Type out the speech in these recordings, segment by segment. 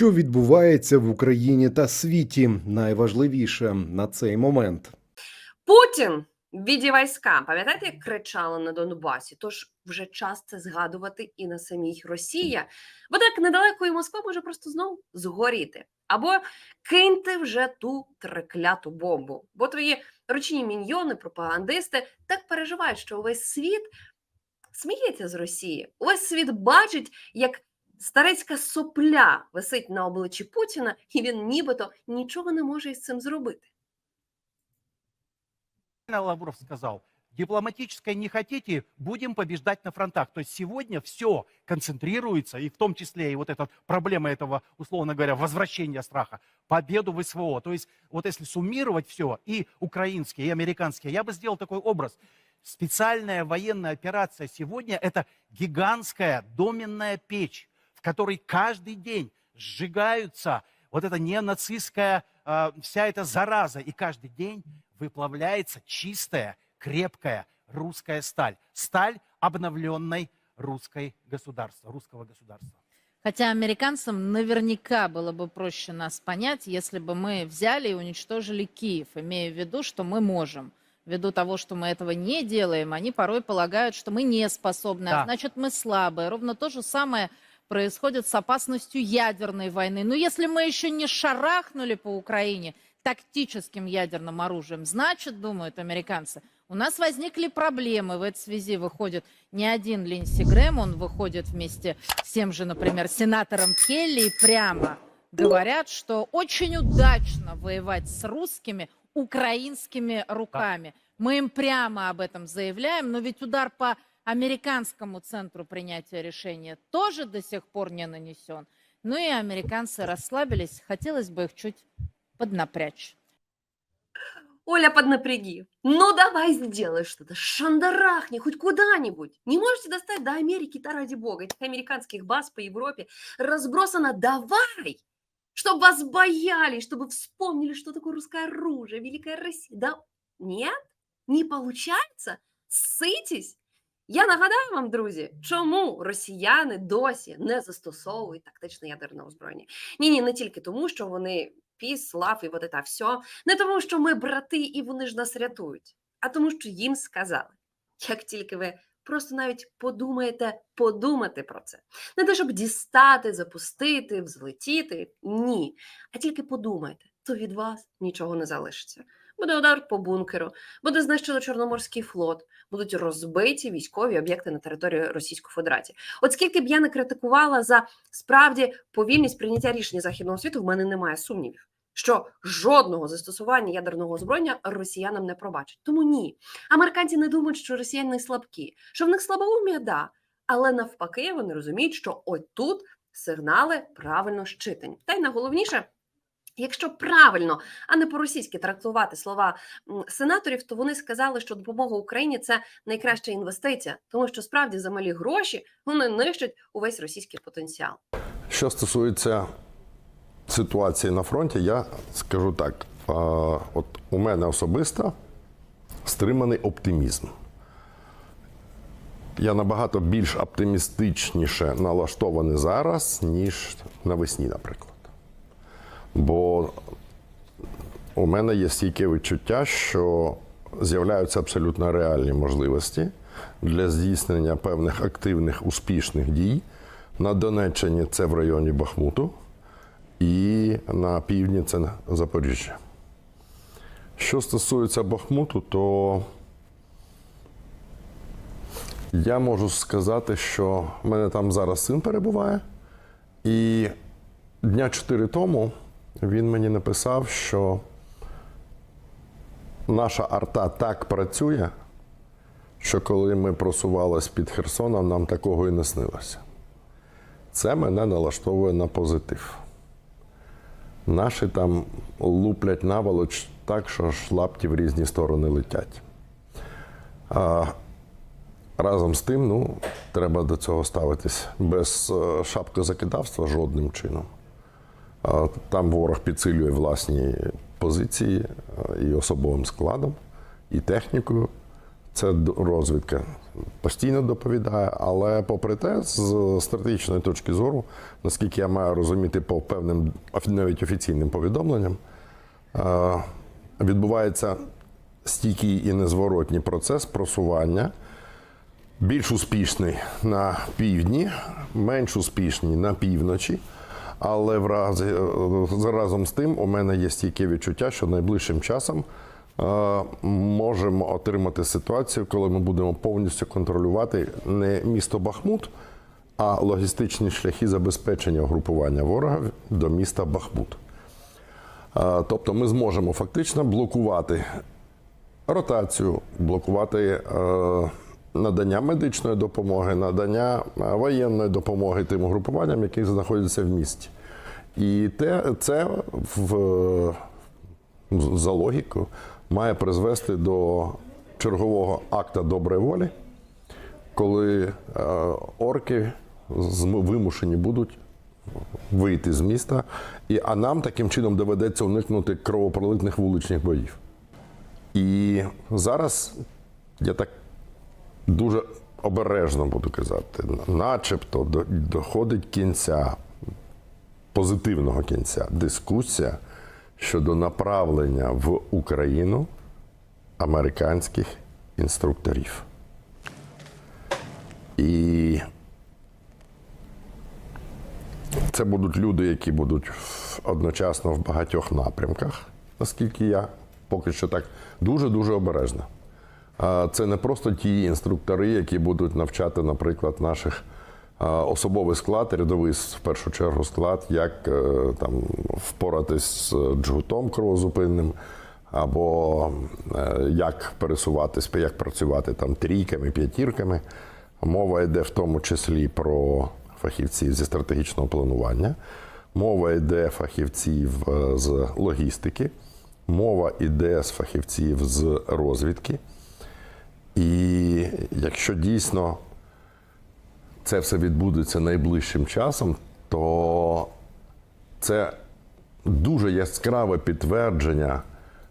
Що відбувається в Україні та світі? Найважливіше на цей момент. Путін віді війська. Пам'ятаєте, як кричали на Донбасі? Тож вже час це згадувати і на самій Росії. Бо так недалеко і Москва може просто знову згоріти. Або киньте вже ту трекляту бомбу. Бо твої ручні міньйони, пропагандисти так переживають, що увесь світ сміється з Росії. Увесь світ бачить, як старецька сопля висить на обличчі Путіна, і він нібито нічого не може із цим зробити. правильно Лавров сказал, дипломатическое не хотите, будем побеждать на фронтах. То есть сегодня все концентрируется, и в том числе и вот эта проблема этого, условно говоря, возвращения страха, победу в СВО. То есть вот если суммировать все, и украинские, и американские, я бы сделал такой образ. Специальная военная операция сегодня – это гигантская доменная печь, в которой каждый день сжигаются вот эта неонацистская э, вся эта зараза, и каждый день выплавляется чистая, крепкая русская сталь. Сталь обновленной русской государства, русского государства. Хотя американцам наверняка было бы проще нас понять, если бы мы взяли и уничтожили Киев, имея в виду, что мы можем. Ввиду того, что мы этого не делаем, они порой полагают, что мы не способны, а Да. значит мы слабые. Ровно то же самое происходит с опасностью ядерной войны. Но если мы еще не шарахнули по Украине тактическим ядерным оружием, значит, думают американцы, у нас возникли проблемы. В этой связи выходит не один Линдси Грэм, он выходит вместе с тем же, например, сенатором Келли и прямо говорят, что очень удачно воевать с русскими украинскими руками. Мы им прямо об этом заявляем, но ведь удар по американскому центру принятия решения тоже до сих пор не нанесен. Ну и американцы расслабились, хотелось бы их чуть поднапрячь. Оля, поднапряги. Ну давай сделай что-то. Шандарахни хоть куда-нибудь. Не можете достать до Америки-то ради бога. Этих американских баз по Европе разбросано. Давай! Чтобы вас боялись, чтобы вспомнили, что такое русское оружие, Великая Россия. Да нет? Не получается? Ситесь? Я нагадаю вам, друзі, чому росіяни досі не застосовують тактичне ядерне озброєння. Ні, ні, не тільки тому, що вони піс, слав і вот це все, не тому, що ми брати і вони ж нас рятують, а тому, що їм сказали. Як тільки ви просто навіть подумаєте подумати про це, не те, щоб дістати, запустити, взлетіти, ні. А тільки подумайте, то від вас нічого не залишиться. Буде удар по бункеру, буде знищено Чорноморський флот, будуть розбиті військові об'єкти на території Російської Федерації. От скільки б я не критикувала за справді повільність прийняття рішення західного світу, в мене немає сумнівів, що жодного застосування ядерного озброєння росіянам не пробачать. Тому ні. Американці не думають, що росіяни слабкі, що в них слабоумія, да. Але навпаки, вони розуміють, що ось тут сигнали правильно щитані. Та й найголовніше. Якщо правильно, а не по-російськи трактувати слова сенаторів, то вони сказали, що допомога Україні це найкраща інвестиція, тому що справді за малі гроші вони нищать увесь російський потенціал. Що стосується ситуації на фронті, я скажу так: от у мене особисто стриманий оптимізм. Я набагато більш оптимістичніше налаштований зараз, ніж навесні, наприклад. Бо у мене є стійке відчуття, що з'являються абсолютно реальні можливості для здійснення певних активних успішних дій. На Донеччині це в районі Бахмуту, і на півдні це Запоріжжя. Що стосується Бахмуту, то я можу сказати, що в мене там зараз син перебуває, і дня чотири тому він мені написав, що наша арта так працює, що коли ми просувалися під Херсоном, нам такого і не снилося. Це мене налаштовує на позитив. Наші там луплять наволоч так, що ж лапті в різні сторони летять. А разом з тим, ну, треба до цього ставитись без е, шапкозакидавства жодним чином. Там ворог підсилює власні позиції і особовим складом, і технікою. Це розвідка постійно доповідає, але попри те, з стратегічної точки зору, наскільки я маю розуміти по певним навіть офіційним повідомленням, відбувається стійкий і незворотній процес просування. Більш успішний на півдні, менш успішний на півночі. Але в разі, е, разом з тим у мене є стійке відчуття, що найближчим часом е, можемо отримати ситуацію, коли ми будемо повністю контролювати не місто Бахмут, а логістичні шляхи забезпечення угрупування ворога до міста Бахмут. Е, Тобто ми зможемо фактично блокувати ротацію, блокувати надання медичної допомоги, надання е, воєнної допомоги тим угрупуванням, які знаходяться в місті. І те, це в, за логікою має призвести до чергового акта доброї волі, коли е, орки вимушені будуть вийти з міста, і, а нам таким чином доведеться уникнути кровопролитних вуличних боїв. І зараз я так дуже обережно буду казати, начебто доходить кінця, позитивного кінця, дискусія щодо направлення в Україну американських інструкторів. І це будуть люди, які будуть одночасно в багатьох напрямках, наскільки я поки що так дуже-дуже обережно. Це не просто ті інструктори, які будуть навчати, наприклад, наших особовий склад, рядовий в першу чергу склад, як е, там впоратись з джгутом кровозупинним, або е, як пересуватись, як працювати там трійками, п'ятірками. Мова йде в тому числі про фахівців зі стратегічного планування, мова йде фахівців е, з логістики, мова йде з фахівців з розвідки. І якщо дійсно це все відбудеться найближчим часом, то це дуже яскраве підтвердження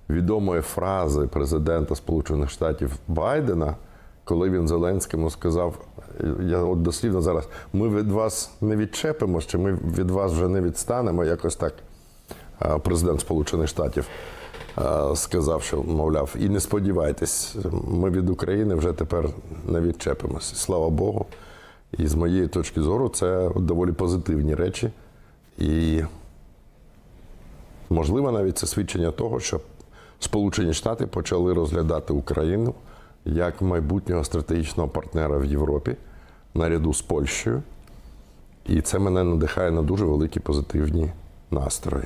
відомої фрази президента Сполучених Штатів Байдена, коли він Зеленському сказав: я от дослівно зараз, ми від вас не відчепимось, чи ми від вас вже не відстанемо. Якось так е, президент Сполучених Штатів сказав, що мовляв, і не сподівайтесь, ми від України вже тепер не відчепимося. Слава Богу. І з моєї точки зору, це доволі позитивні речі. І можливо, навіть це свідчення того, що Сполучені Штати почали розглядати Україну як майбутнього стратегічного партнера в Європі наряду з Польщею. І це мене надихає на дуже великі позитивні настрої.